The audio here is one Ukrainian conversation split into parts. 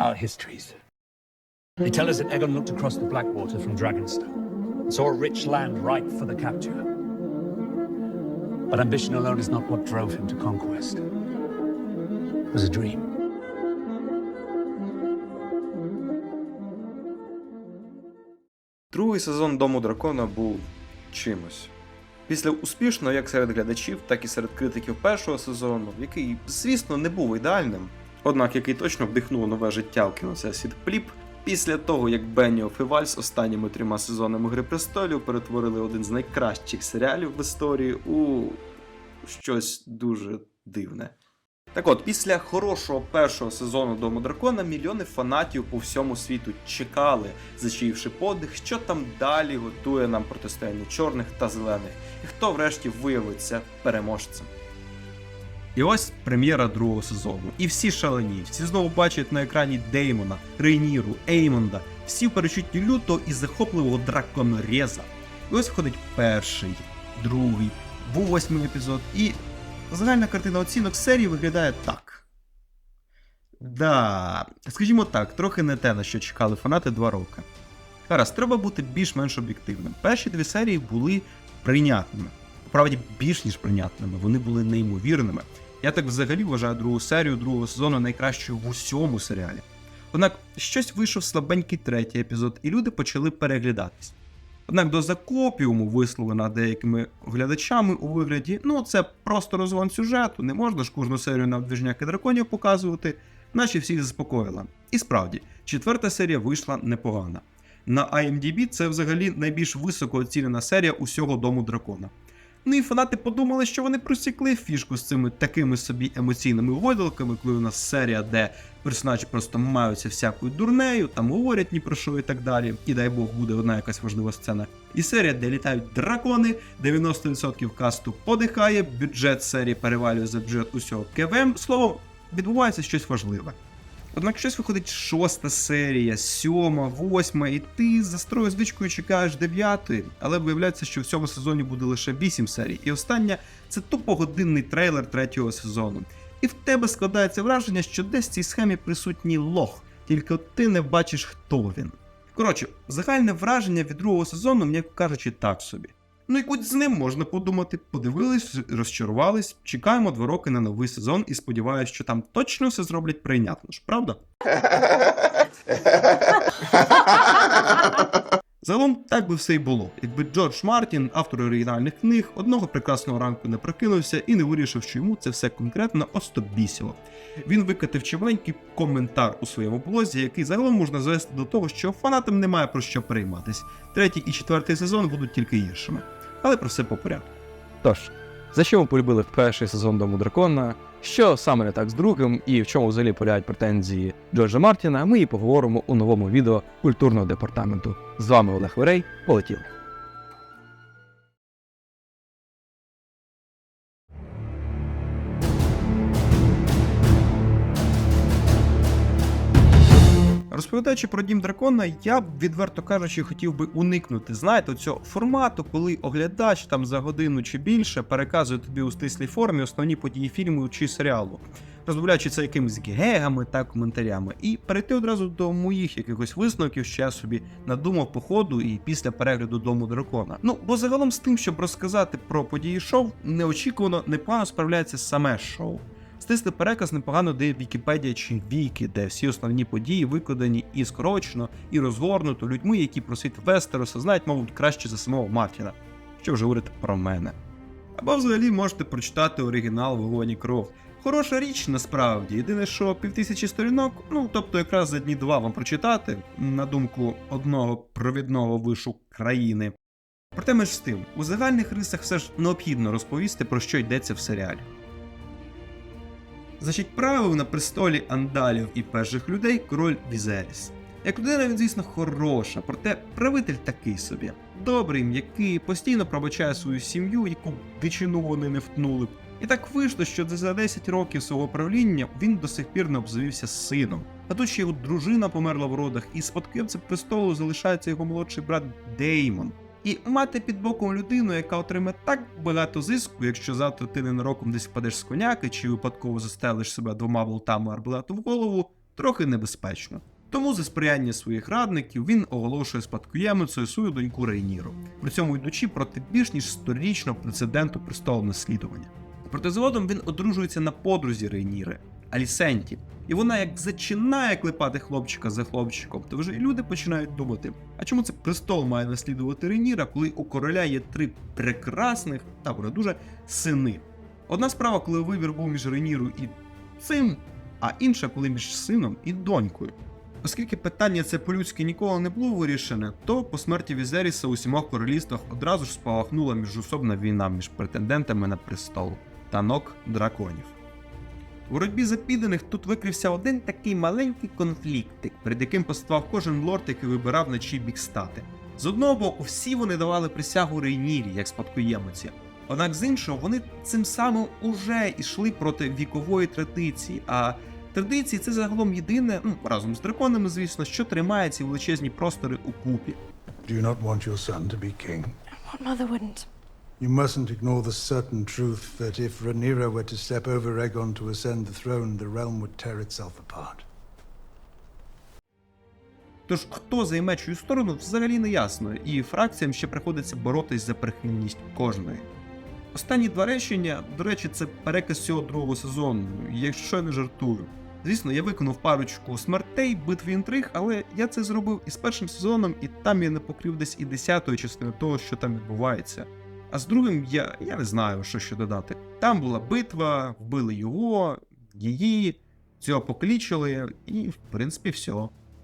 our histories. They tell us that Egon looked across the Blackwater from Dragonstone saw a rich land ripe for the capture. But ambition alone is not what drove him to conquest. It was a dream. Другий сезон Дому дракона був чимось. Після успішного як серед глядачів, так і серед критиків першого сезону, який, звісно, не був ідеальним, однак який точно вдихнув нове життя в кіносесвіт Пліп, після того як Беніоф і Вальс останніми трьома сезонами Гри престолів перетворили один з найкращих серіалів в історії у щось дуже дивне. Так от, після хорошого першого сезону Дому Дракона мільйони фанатів по всьому світу чекали, зачаївши подих, що там далі готує нам протистояння чорних та зелених, і хто врешті виявиться переможцем. І ось прем'єра другого сезону. І всі шалені, всі знову бачать на екрані Деймона, Рейніру, Еймонда, всі в перечутті лютого і захопливого драконореза. І ось входить перший, другий, був восьмий епізод, і загальна картина оцінок серії виглядає так. Да, скажімо так, трохи не те, на що чекали фанати два роки. Гаразд, треба бути більш-менш об'єктивним. Перші дві серії були прийнятними. Справді більш ніж прийнятними, вони були неймовірними. Я так взагалі вважаю другу серію другого сезону найкращою в усьому серіалі. Однак щось вийшов слабенький третій епізод, і люди почали переглядатись. Однак до закопіуму, висловлена деякими глядачами у вигляді, ну це просто розгон сюжету, не можна ж кожну серію на движняки драконів показувати, наче всіх заспокоїла. І справді, четверта серія вийшла непогана. На IMDb це взагалі найбільш високо оцінена серія усього дому дракона. Ну і фанати подумали, що вони просікли фішку з цими такими собі емоційними гойдалками, коли у нас серія, де персонажі просто маються всякою дурнею, там говорять ні про що і так далі. І дай Бог буде одна якась важлива сцена. І серія, де літають дракони, 90% касту подихає, бюджет серії перевалює за бюджет усього КВМ. Словом, відбувається щось важливе. Однак щось виходить шоста серія, сьома, восьма, і ти за строю звичкою чекаєш дев'ятої, але виявляється, що в цьому сезоні буде лише вісім серій. І остання це тупо годинний трейлер третього сезону. І в тебе складається враження, що десь в цій схемі присутній лох, тільки ти не бачиш, хто він. Коротше, загальне враження від другого сезону, м'яко кажучи, так собі. Ну і будь з ним можна подумати, подивились, розчарувались, чекаємо два роки на новий сезон і сподіваюся, що там точно все зроблять прийнятно ж, правда? Загалом так би все й було, якби Джордж Мартін, автор оригінальних книг, одного прекрасного ранку не прокинувся і не вирішив, що йому це все конкретно остобісіло. Він викатив чималенький коментар у своєму блозі, який загалом можна звести до того, що фанатам немає про що перейматись. Третій і четвертий сезон будуть тільки гіршими. Але про все по порядку. Тож, за що ми полюбили перший сезон Дому Дракона? Що саме не так з другим, і в чому взагалі полягають претензії Джорджа Мартіна, ми і поговоримо у новому відео культурного департаменту. З вами Олег Верей. Полетіли. Розповідаючи про дім дракона, я б, відверто кажучи, хотів би уникнути, знаєте, цього формату, коли оглядач там за годину чи більше переказує тобі у стислій формі основні події фільму чи серіалу, розмовляючи це якимись гегами та коментарями, і перейти одразу до моїх якихось висновків, що я собі надумав по ходу і після перегляду дому дракона. Ну бо загалом з тим, щоб розказати про події шоу, неочікувано непогано справляється саме шоу. Стислий переказ непогано дає Вікіпедія чи Віки, де всі основні події викладені і скорочено, і розгорнуто людьми, які про світ Вестероса знають, мабуть, краще за самого Мартіна. Що вже говорити про мене. Або взагалі можете прочитати оригінал «Вогонь і кров. Хороша річ насправді. Єдине, що півтисячі сторінок, ну тобто якраз за дні два вам прочитати, на думку одного провідного вишу країни. Проте між з тим, у загальних рисах все ж необхідно розповісти, про що йдеться в серіалі. Значить, правив на престолі андалів і перших людей король Візеріс. Як людина він, звісно, хороша, проте правитель такий собі. Добрий, м'який, постійно пробачає свою сім'ю, яку дичину вони не втнули. І так вийшло, що за 10 років свого правління він до сих пір не обзавівся сином. А тут ще його дружина померла в родах, і спадкоємцем престолу залишається його молодший брат Деймон. І мати під боком людину, яка отримає так багато зиску, якщо завтра ти ненароком десь впадеш з коняки чи випадково застелиш себе двома болтами арбалету в голову, трохи небезпечно. Тому за сприяння своїх радників він оголошує спадкоємицею свою доньку Рейніру, при цьому йдучи проти більш ніж сторічного прецеденту престолу наслідування. Проте згодом він одружується на подрузі Рейніри, Алісенті, і вона як зачинає клепати хлопчика за хлопчиком, то вже і люди починають думати, а чому це престол має наслідувати Рейніра, коли у короля є три прекрасних та вони дуже сини. Одна справа, коли вибір був між Рейніру і цим, а інша, коли між сином і донькою. Оскільки питання це по-людськи ніколи не було вирішене, то по смерті Візеріса у сімох королівствах одразу ж спалахнула міжособна війна між претендентами на престол танок драконів. У боротьбі за підданих тут викрився один такий маленький конфліктик, перед яким поставав кожен лорд, який вибирав на чий бік стати. З одного боку, всі вони давали присягу Рейнірі як спадкоємиці. Однак з іншого, вони цим самим уже йшли проти вікової традиції. А традиції це загалом єдине, ну разом з драконами, звісно, що тримає ці величезні простори у купі. Do you not want your son to be king? What mother wouldn't? You mustn't ignore the certain truth that if Rhaenyra were to step over Aegon to ascend the throne, the realm would tear itself apart. Тож хто займе чию сторону, взагалі не ясно, і фракціям ще приходиться боротись за прихильність кожної. Останні два речення, до речі, це переказ цього другого сезону, якщо я не жартую. Звісно, я виконав парочку смертей, битви інтриг, але я це зробив і з першим сезоном, і там я не покрив десь і десятої частини того, що там відбувається. А з другим я, я не знаю, що ще додати. Там була битва, вбили його, її, цього покалічили, і в принципі все.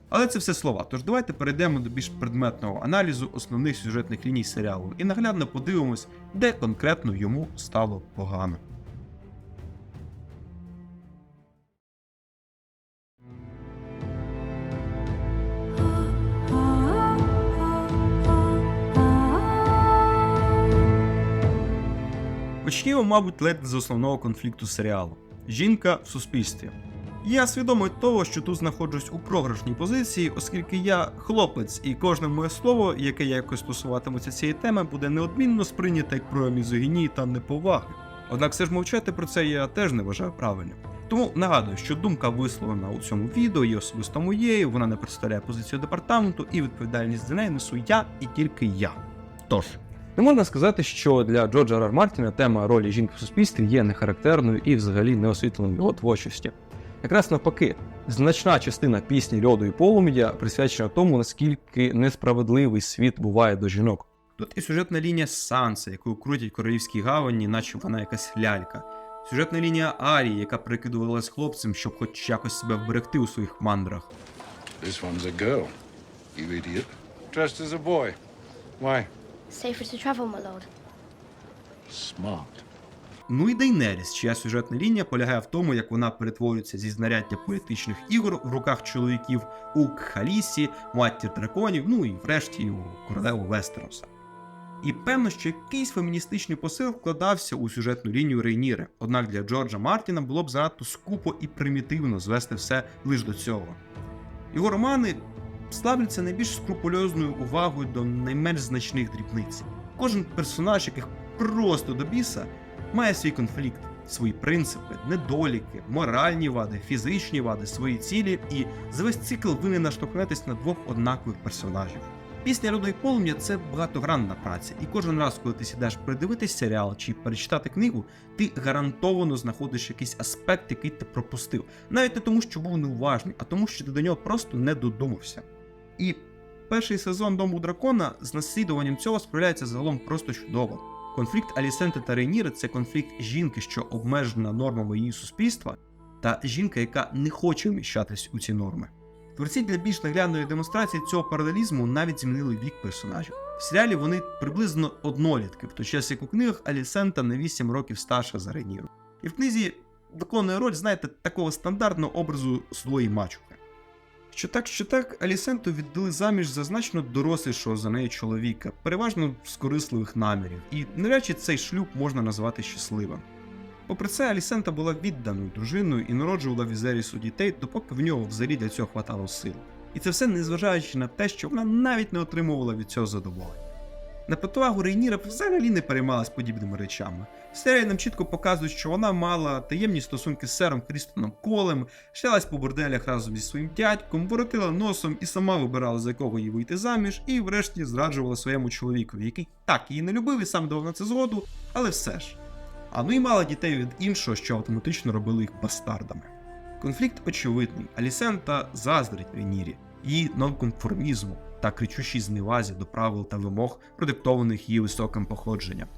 Але це все слова. Тож давайте перейдемо до більш предметного аналізу основних сюжетних ліній серіалу і наглядно подивимось, де конкретно йому стало погано. Почнімо, мабуть, ледь з основного конфлікту серіалу: жінка в суспільстві. Я свідомий того, що тут знаходжусь у програшній позиції, оскільки я хлопець, і кожне моє слово, яке я якось стосуватиметься цієї теми, буде неодмінно сприйнято як прояв мізогінії та неповаги. Однак все ж мовчати про це я теж не вважаю правильним. Тому нагадую, що думка висловлена у цьому відео є особисто моєю, вона не представляє позицію департаменту, і відповідальність за неї несу я і тільки я. Тож, Не можна сказати, що для Джорджа Р. Мартіна тема ролі жінки в суспільстві є нехарактерною і взагалі не освітленою його творчості. Якраз навпаки, значна частина пісні льоду і полум'я присвячена тому, наскільки несправедливий світ буває до жінок. Тут і сюжетна лінія Санса, яку крутять королівські гавані, наче вона якась лялька. Сюжетна лінія Арії, яка прикидувалась хлопцем, щоб хоч якось себе вберегти у своїх мандрах. This one's a girl, you idiot. Dressed as a boy. Why? Safer to travel, my lord. Smart. Ну і Дейнеріс, чия сюжетна лінія полягає в тому, як вона перетворюється зі знаряддя політичних ігор в руках чоловіків у Кхалісі, матір драконів, ну і врешті у королеву Вестероса. І певно, що якийсь феміністичний посил вкладався у сюжетну лінію Рейніри, однак для Джорджа Мартіна було б занадто скупо і примітивно звести все лише до цього. Його романи славляться найбільш скрупульозною увагою до найменш значних дрібниць. Кожен персонаж, яких просто до біса, має свій конфлікт, свої принципи, недоліки, моральні вади, фізичні вади, свої цілі, і за весь цикл ви не наштовхнетесь на двох однакових персонажів. Пісня «Роду і полум'я це багатогранна праця, і кожен раз, коли ти сідаєш передивитись серіал чи перечитати книгу, ти гарантовано знаходиш якийсь аспект, який ти пропустив. Навіть не тому, що був неуважний, а тому, що ти до нього просто не додумався. І перший сезон Дому дракона з наслідуванням цього справляється загалом просто чудово. Конфлікт Алісенти та Рейніри це конфлікт жінки, що обмежена нормами її суспільства, та жінка, яка не хоче вміщатись у ці норми. Творці для більш наглядної демонстрації цього паралелізму навіть змінили вік персонажів. В серіалі вони приблизно однолітки, в той час як у книгах Алісента на 8 років старша за Рейніру. І в книзі виконує роль, знаєте, такого стандартного образу злої мачухи. Що так, що так, Алісенту віддали заміж за значно дорослішого за неї чоловіка, переважно з корисливих намірів, і навряд чи цей шлюб можна назвати щасливим. Попри це, Алісента була відданою дружиною і народжувала Візерісу дітей, допоки в нього взагалі для цього хватало сил. І це все незважаючи на те, що вона навіть не отримувала від цього задоволення. На противагу Рейніра взагалі не переймалась подібними речами. Серія нам чітко показує, що вона мала таємні стосунки з сером Крістоном Колем, шлялась по борделях разом зі своїм дядьком, воротила носом і сама вибирала за кого їй вийти заміж, і врешті зраджувала своєму чоловікові, який так її не любив і сам давав на це згоду, але все ж. А ну і мала дітей від іншого, що автоматично робило їх бастардами. Конфлікт очевидний. Алісента заздрить Рейнірі, її нонконформізму та кричущій зневазі до правил та вимог, продиктованих її високим походженням.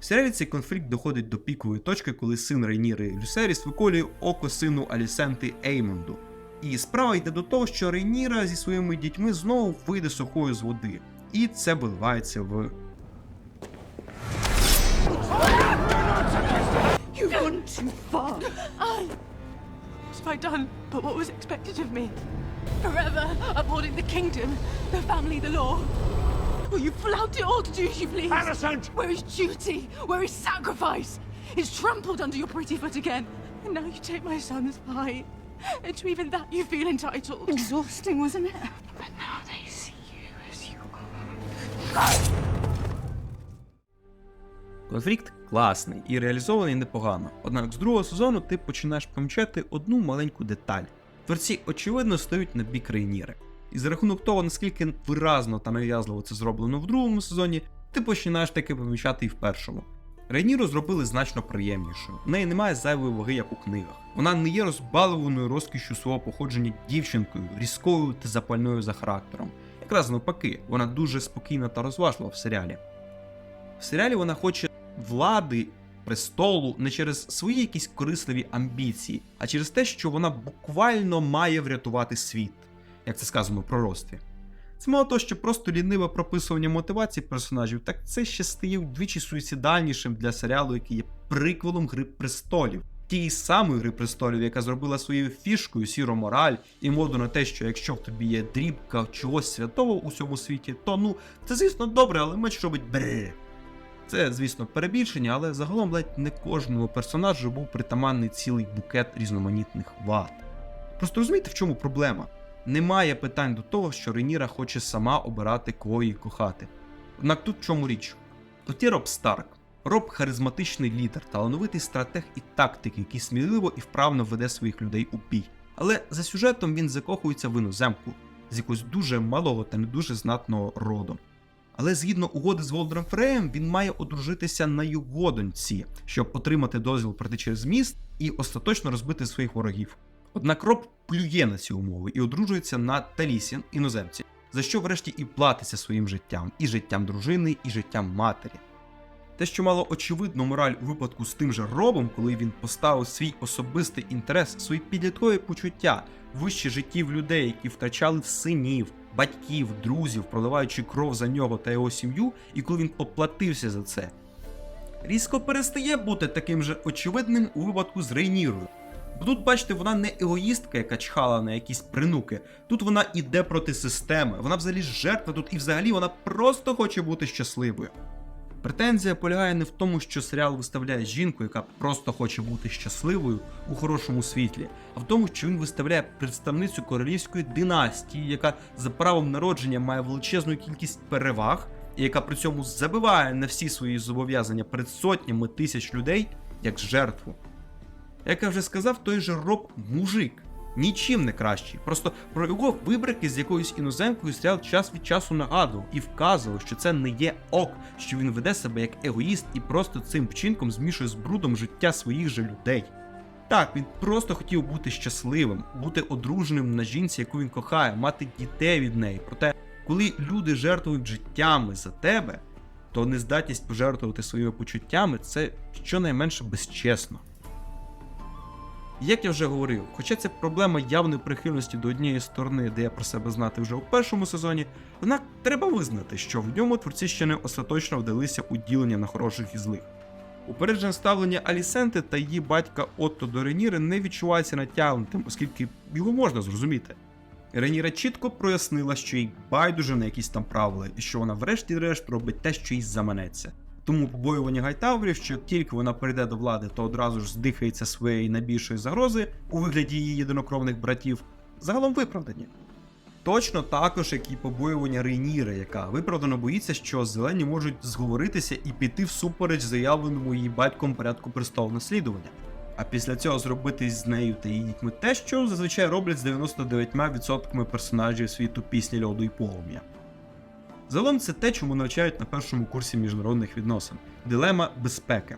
В серіалі цей конфлікт доходить до пікової точки, коли син Рейніри Люсеріс виколює око сину Алісенти Еймонду. І справа йде до того, що Рейніра зі своїми дітьми знову вийде сухою з води, і це виливається в You've gone too far. I. What have I done but what was expected of me? Forever upholding the kingdom, the family, the law. Will you flout it all to do as you please? Alicent! Where is duty? Where is sacrifice? It's trampled under your pretty foot again. And now you take my son's eye. And to even that you feel entitled. Exhausting, wasn't it? But now they see you as you are. Конфлікт класний і реалізований непогано. Однак з другого сезону ти починаєш помічати одну маленьку деталь. Творці очевидно стають на бік Рейніри. І за рахунок того, наскільки виразно та нав'язливо це зроблено в другому сезоні, ти починаєш таки помічати і в першому. Рейніру зробили значно приємнішою. У неї немає зайвої ваги, як у книгах. Вона не є розбалованою розкішю свого походження дівчинкою, різкою та запальною за характером. Якраз навпаки, вона дуже спокійна та розважлива в серіалі. В серіалі вона хоче влади, престолу не через свої якісь корисливі амбіції, а через те, що вона буквально має врятувати світ, як це сказано в пророцтві. Це мало того, що просто ліниве прописування мотивації персонажів, так це ще стає вдвічі суїцидальнішим для серіалу, який є приквелом Гри престолів. Тієї самої Гри престолів, яка зробила своєю фішкою сіро мораль і моду на те, що якщо в тобі є дрібка чогось святого у всьому світі, то ну це звісно добре, але меч робить бре. Це, звісно, перебільшення, але загалом ледь не кожному персонажу був притаманний цілий букет різноманітних вад. Просто розумієте, в чому проблема? Немає питань до того, що Реніра хоче сама обирати кого їй кохати. Однак тут в чому річ? От є Роб Старк. Роб харизматичний лідер, талановитий стратег і тактик, який сміливо і вправно веде своїх людей у бій. Але за сюжетом він закохується в іноземку з якогось дуже малого та не дуже знатного роду. Але згідно угоди з Волдером Фреєм, він має одружитися на його доньці, щоб отримати дозвіл пройти через міст і остаточно розбити своїх ворогів. Однак Роб плює на ці умови і одружується на Талісін, іноземці, за що врешті і платиться своїм життям, і життям дружини, і життям матері. Те, що мало очевидну мораль у випадку з тим же Робом, коли він поставив свій особистий інтерес, свої підліткові почуття вище життів людей, які втрачали синів, батьків, друзів, проливаючи кров за нього та його сім'ю, і коли він поплатився за це. Різко перестає бути таким же очевидним у випадку з Рейнірою. Бо тут, бачите, вона не егоїстка, яка чхала на якісь принуки. Тут вона іде проти системи, вона взагалі жертва тут і взагалі вона просто хоче бути щасливою. Претензія полягає не в тому, що серіал виставляє жінку, яка просто хоче бути щасливою у хорошому світлі, а в тому, що він виставляє представницю королівської династії, яка за правом народження має величезну кількість переваг, і яка при цьому забиває на всі свої зобов'язання перед сотнями тисяч людей як жертву. Як я вже сказав, той же Роб мужик. Нічим не кращий. Просто про його вибрики з якоюсь іноземкою серіал час від часу нагадував і вказував, що це не є ок, що він веде себе як егоїст і просто цим вчинком змішує з брудом життя своїх же людей. Так, він просто хотів бути щасливим, бути одруженим на жінці, яку він кохає, мати дітей від неї. Проте, коли люди жертвують життями за тебе, то нездатність пожертвувати своїми почуттями це щонайменше безчесно. Як я вже говорив, хоча це проблема явної прихильності до однієї сторони, де я про себе знати вже у першому сезоні, однак треба визнати, що в ньому творці ще не остаточно вдалися у ділення на хороших і злих. Упереджене ставлення Алісенти та її батька Отто до Реніри не відчувається натягнутим, оскільки його можна зрозуміти. Реніра чітко прояснила, що їй байдуже на якісь там правила, і що вона врешті-решт робить те, що їй заманеться. Тому побоювання Гайтаврів, що тільки вона прийде до влади, то одразу ж здихається своєї найбільшої загрози у вигляді її єдинокровних братів, загалом виправдані. Точно також, як і побоювання Рейніра, яка виправдано боїться, що зелені можуть зговоритися і піти всупереч заявленому її батьком порядку престолу наслідування. А після цього зробити з нею та її дітьми те, що зазвичай роблять з 99% персонажів світу пісні льоду і полум'я. Загалом це те, чому навчають на першому курсі міжнародних відносин дилема безпеки.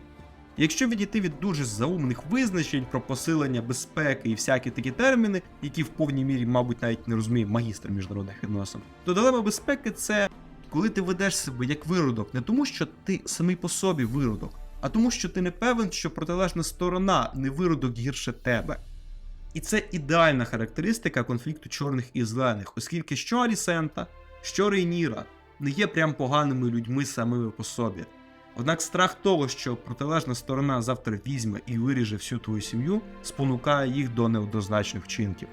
Якщо відійти від дуже заумних визначень про посилення безпеки і всякі такі терміни, які в повній мірі, мабуть, навіть не розуміє магістр міжнародних відносин, то дилема безпеки це коли ти ведеш себе як виродок, не тому, що ти самий по собі виродок, а тому, що ти не певен, що протилежна сторона не виродок гірше тебе. І це ідеальна характеристика конфлікту чорних і зелених, оскільки що Алісента, що Рейніра не є прям поганими людьми самими по собі. Однак страх того, що протилежна сторона завтра візьме і виріже всю твою сім'ю, спонукає їх до неоднозначних вчинків.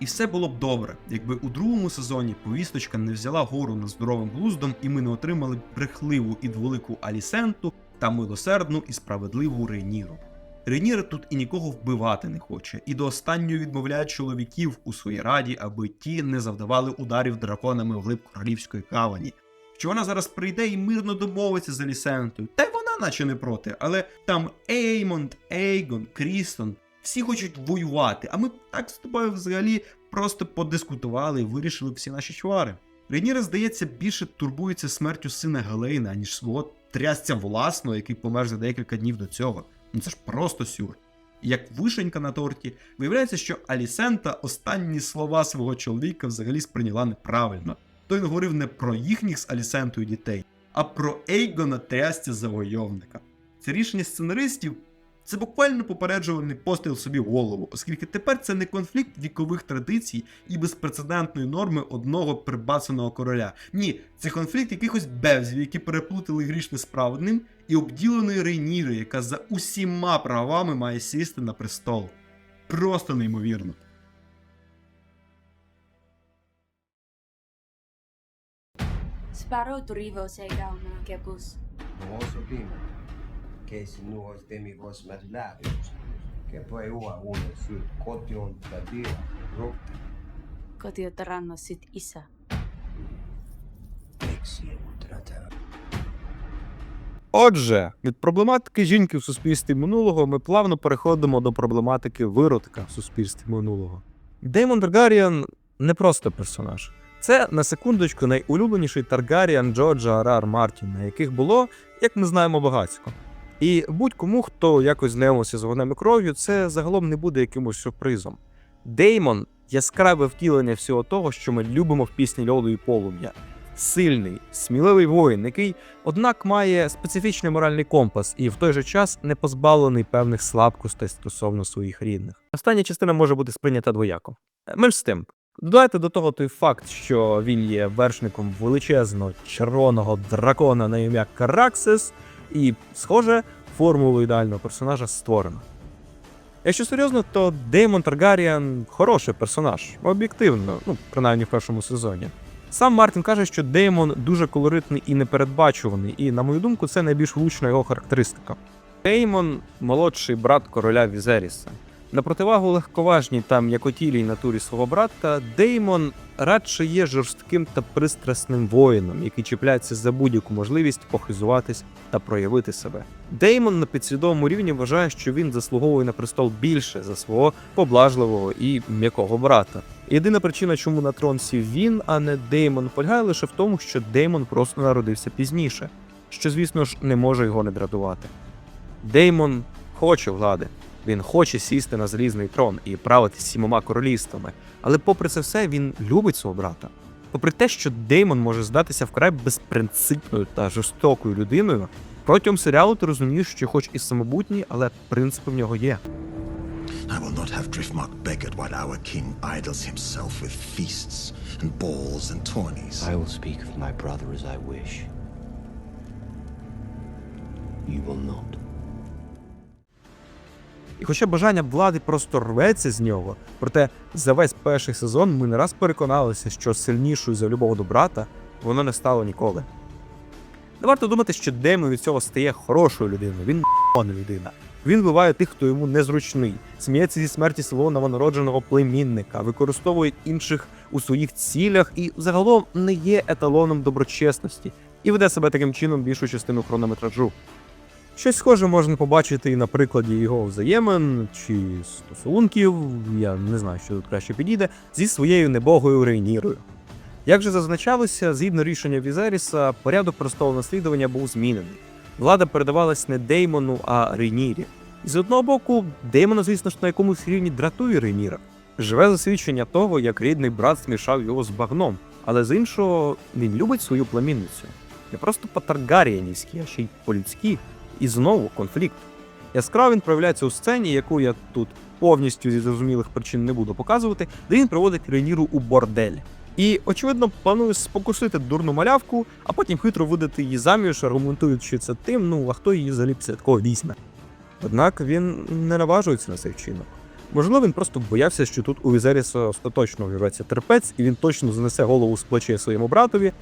І все було б добре, якби у другому сезоні повісточка не взяла гору над здоровим глуздом, і ми не отримали брехливу і дволику Алісенту та милосердну і справедливу Рейніру. Рейніра тут і нікого вбивати не хоче, і до останнього відмовляє чоловіків у своїй раді, аби ті не завдавали ударів драконами вглиб королівської кавані. Що вона зараз прийде і мирно домовиться з Алісентою. Та й вона наче не проти, але там Еймонд, Ейгон, Крістон, всі хочуть воювати, а ми так з тобою взагалі просто подискутували і вирішили всі наші чвари. Рейніра, здається, більше турбується смертю сина Гелейна, аніж свого трясця власного, який помер за декілька днів до цього. Ну це ж просто сюр. І Як вишенька на торті, виявляється, що Алісента останні слова свого чоловіка взагалі сприйняла неправильно. Той говорив не про їхніх з Алісентою дітей, а про Ейгона трясця завойовника. Це рішення сценаристів це буквально попереджувальний постріл собі в голову, оскільки тепер це не конфлікт вікових традицій і безпрецедентної норми одного прибацаного короля. Ні, це конфлікт якихось бевзів, які переплутали грішне справедним, і обділеної Рейніри, яка за усіма правами має сісти на престол. Просто неймовірно. Sparrow Torivo se irá una kepus. Non oso prima che se nu os temi vos matulabios, che poi ua uno sul cotion da dira, rupta, Kotio terrano sit isa. exie ultrata. Отже, від проблематики жінки в суспільстві минулого ми плавно переходимо до проблематики виродка в суспільстві минулого. Деймон Таргаріан не просто персонаж. Це на секундочку найулюбленіший Таргаріан Джорджа Арар Мартіна, яких було, як ми знаємо, багатько. І будь-кому, хто якось знайомився з вогнем і кров'ю, це загалом не буде якимось сюрпризом. Деймон яскраве втілення всього того, що ми любимо в пісні льоду і полум'я. Сильний, сміливий воїн, який однак має специфічний моральний компас і в той же час не позбавлений певних слабкостей стосовно своїх рідних. Остання частина може бути сприйнята двояко. Е, Менш з тим, додайте до того той факт, що він є вершником величезного червоного дракона на ім'я Караксис, і, схоже, формулу ідеального персонажа створено. Якщо серйозно, то Деймон Таргаріан хороший персонаж, об'єктивно, ну, принаймні в першому сезоні. Сам Мартін каже, що Деймон дуже колоритний і непередбачуваний, і, на мою думку, це найбільш влучна його характеристика. Деймон молодший брат короля Візеріса. На противагу легковажній та м'якотілій натурі свого брата, Деймон радше є жорстким та пристрасним воїном, який чіпляється за будь-яку можливість похизуватись та проявити себе. Деймон на підсвідомому рівні вважає, що він заслуговує на престол більше за свого поблажливого і м'якого брата. Єдина причина, чому на трон сів він, а не Деймон, полягає лише в тому, що Деймон просто народився пізніше, що, звісно ж, не може його не дратувати. Деймон хоче влади. Він хоче сісти на залізний трон і правити сімома королівствами. Але попри це все, він любить свого брата. Попри те, що Деймон може здатися вкрай безпринципною та жорстокою людиною, протягом серіалу ти розумієш, що хоч і самобутній, але принципи в нього є. I will not have Driftmark beggared while our king idles himself with feasts and balls and tourneys. I will speak of my brother as I wish. You will not. І хоча бажання влади просто рветься з нього, проте за весь перший сезон ми не раз переконалися, що сильнішою за любого до брата воно не стало ніколи. Не варто думати, що Деймон від цього стає хорошою людиною. Він не людина. Він вбиває тих, хто йому незручний, сміється зі смерті свого новонародженого племінника, використовує інших у своїх цілях і загалом не є еталоном доброчесності і веде себе таким чином більшу частину хронометражу. Щось схоже можна побачити і на прикладі його взаємин чи стосунків, я не знаю, що тут краще підійде, зі своєю небогою Рейнірою. Як же зазначалося, згідно рішення Візеріса, порядок простого наслідування був змінений. Влада передавалась не Деймону, а Рейнірі. І з одного боку, Деймона, звісно ж, на якомусь рівні дратує Рейніра. Живе засвідчення того, як рідний брат змішав його з багном, але з іншого він любить свою племінницю. Не просто по-таргаріанівськи, а ще й по-людськи. І знову конфлікт. Яскраво він проявляється у сцені, яку я тут повністю зі зрозумілих причин не буду показувати, де він проводить Рейніру у бордель. І, очевидно, планує спокусити дурну малявку, а потім хитро видати її заміж, аргументуючи це тим, ну а хто її взагалі після такого візьме. Однак він не наважується на цей вчинок. Можливо, він просто боявся, що тут у Візеріса остаточно вірветься терпець, і він точно занесе голову з плечей своєму братові.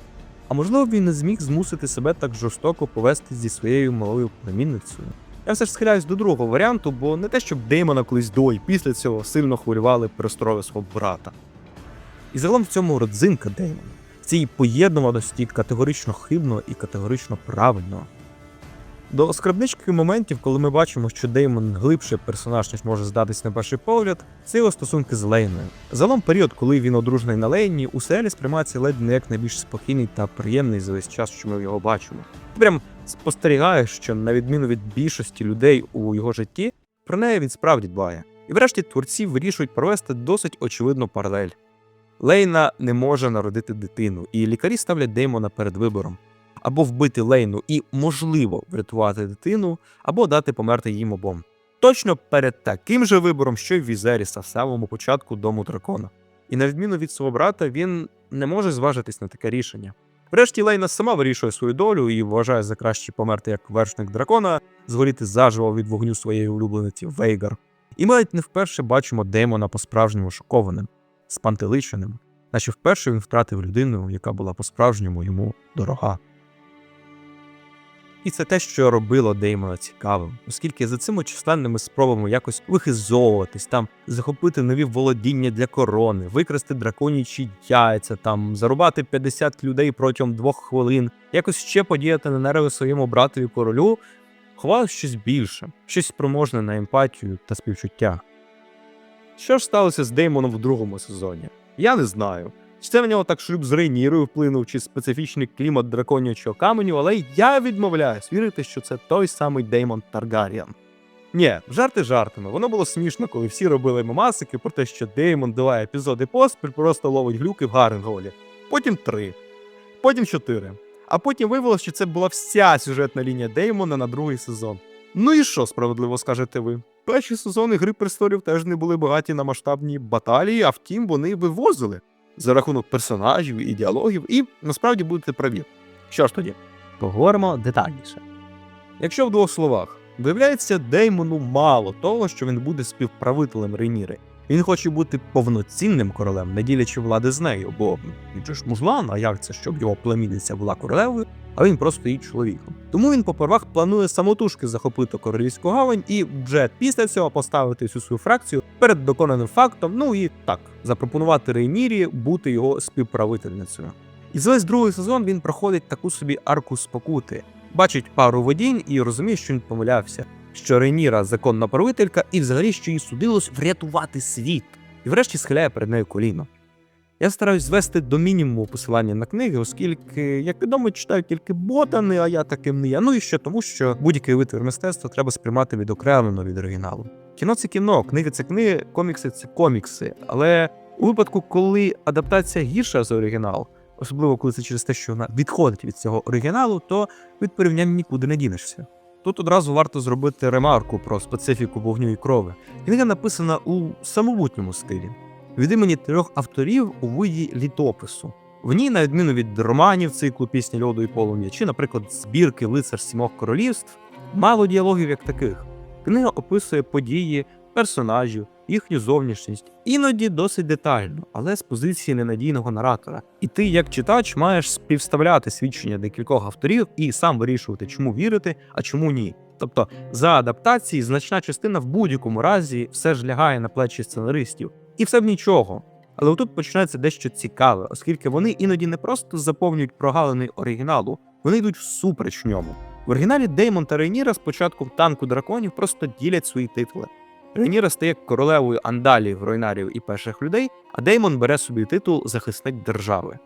А можливо, він не зміг змусити себе так жорстоко повести зі своєю малою племінницею. Я все ж схиляюсь до другого варіанту, бо не те, щоб Деймона колись до і після цього сильно хвилювали перестрови свого брата. І загалом в цьому родзинка Деймона, в цій поєднуваності категорично хибного і категорично правильного. До скарбнички моментів, коли ми бачимо, що Деймон глибше персонаж, ніж може здатись на перший погляд, це його стосунки з Лейною. Загалом період, коли він одружений на Лейні, у серіалі сприймається ледь не як найбільш спокійний та приємний за весь час, що ми його бачимо. Ти прям спостерігаєш, що на відміну від більшості людей у його житті, про неї він справді дбає. І врешті творці вирішують провести досить очевидну паралель. Лейна не може народити дитину, і лікарі ставлять Деймона перед вибором або вбити Лейну і, можливо, врятувати дитину, або дати померти їм обом. Точно перед таким же вибором, що й Візеріса в самому початку дому дракона. І на відміну від свого брата, він не може зважитись на таке рішення. Врешті Лейна сама вирішує свою долю і вважає за краще померти як вершник дракона, згоріти заживо від вогню своєї улюблениці Вейгар. І ми навіть не вперше бачимо Деймона по-справжньому шокованим, спантеличеним, наче вперше він втратив людину, яка була по-справжньому йому дорога. І це те, що робило Деймона цікавим, оскільки за цими численними спробами якось вихизовуватись, там захопити нові володіння для корони, викрасти драконячі яйця, там зарубати 50 людей протягом двох хвилин, якось ще подіяти на нерви своєму братові королю, ховалось щось більше, щось спроможне на емпатію та співчуття. Що ж сталося з Деймоном в другому сезоні? Я не знаю. Чи це на нього так шлюб з Рейнірою вплинув, чи специфічний клімат драконячого каменю, але я відмовляюсь вірити, що це той самий Деймон Таргаріан. Ні, жарти жартами. Воно було смішно, коли всі робили мемасики про те, що Деймон два епізоди поспіль просто ловить глюки в Гаренголі. Потім три, потім чотири. А потім виявилося, що це була вся сюжетна лінія Деймона на другий сезон. Ну і що, справедливо скажете ви? Перші сезони Гри престолів теж не були багаті на масштабні баталії, а втім, вони вивозили за рахунок персонажів і і насправді будете праві. Що ж тоді? Поговоримо детальніше. Якщо в двох словах, виявляється, Деймону мало того, що він буде співправителем Рейніри. Він хоче бути повноцінним королем, не ділячи влади з нею, бо він же ж мужлан, а як це, щоб його племінниця була королевою, а він просто її чоловіком. Тому він попервах планує самотужки захопити королівську гавань і вже після цього поставити всю свою фракцію перед доконаним фактом, ну і так, запропонувати Рейнірі бути його співправительницею. І за весь другий сезон він проходить таку собі арку спокути, бачить пару водінь і розуміє, що він помилявся, що Рейніра законна правителька, і взагалі що їй судилось врятувати світ, і врешті схиляє перед нею коліно. Я стараюсь звести до мінімуму посилання на книги, оскільки, як відомо, читають тільки ботани, а я таким не є. Ну і ще тому, що будь-який витвір мистецтва треба сприймати відокремлено від оригіналу. Кіно це кіно, книги це книги, комікси це комікси. Але у випадку, коли адаптація гірша за оригінал, особливо коли це через те, що вона відходить від цього оригіналу, то від порівняння нікуди не дінешся. Тут одразу варто зробити ремарку про специфіку вогню і крови. Книга написана у самобутньому стилі від імені трьох авторів у виді літопису. В ній, на відміну від романів циклу пісні льоду і полум'я, чи, наприклад, збірки лицар сімох королівств, мало діалогів як таких. Книга описує події, персонажів, їхню зовнішність, іноді досить детально, але з позиції ненадійного наратора. І ти, як читач, маєш співставляти свідчення декількох авторів і сам вирішувати, чому вірити, а чому ні. Тобто за адаптації значна частина в будь-якому разі все ж лягає на плечі сценаристів, і все б нічого. Але отут починається дещо цікаве, оскільки вони іноді не просто заповнюють прогалини оригіналу, вони йдуть всупереч ньому. В оригіналі Деймон та Рейніра спочатку в танку драконів просто ділять свої титули. Рейніра стає королевою андалів, руйнарів і перших людей, а Деймон бере собі титул захисник держави.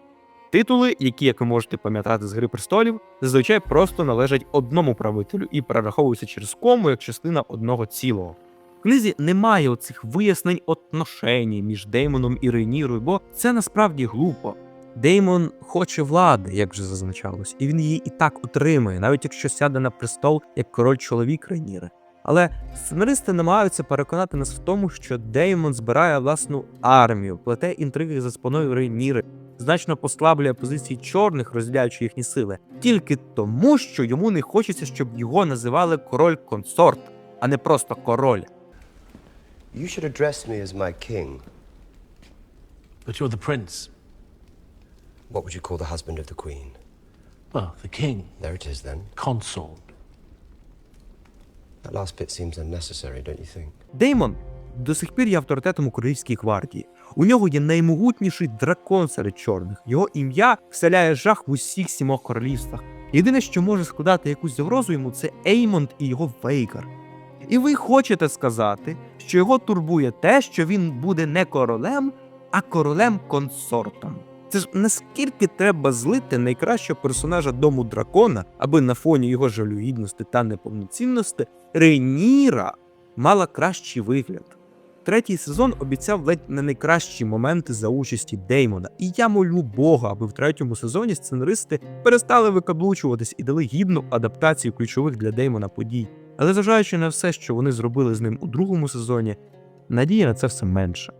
Титули, які, як ви можете пам'ятати з Гри престолів, зазвичай просто належать одному правителю і перераховуються через кому як частина одного цілого. В книзі немає оцих вияснень отношень між Деймоном і Рейнірою, бо це насправді глупо. Деймон хоче влади, як вже зазначалось, і він її і так отримає, навіть якщо сяде на престол як король чоловік Рейніри. Але сценаристи намагаються переконати нас в тому, що Деймон збирає власну армію, плете інтриги за спиною Рейніри, значно послаблює позиції чорних, розділяючи їхні сили, тільки тому, що йому не хочеться, щоб його називали король-консорт, а не просто король. You should address me as my king. But you're the prince. What would you call the husband of the queen? Well, the king. There it is then. Consort. That last bit seems unnecessary, don't you think? Деймон до сих пір є авторитетом у королівській гвардії. У нього є наймогутніший дракон серед чорних. Його ім'я вселяє жах в усіх сімох королівствах. Єдине, що може складати якусь загрозу йому, це Еймонд і його Вейгар. І ви хочете сказати, що його турбує те, що він буде не королем, а королем-консортом. Це ж наскільки треба злити найкращого персонажа дому дракона, аби на фоні його жалюгідності та неповноцінності Рейніра мала кращий вигляд. Третій сезон обіцяв ледь не найкращі моменти за участі Деймона, і я молю Бога, аби в третьому сезоні сценаристи перестали викаблучуватись і дали гідну адаптацію ключових для Деймона подій. Але зважаючи на все, що вони зробили з ним у другому сезоні, надія на це все менша.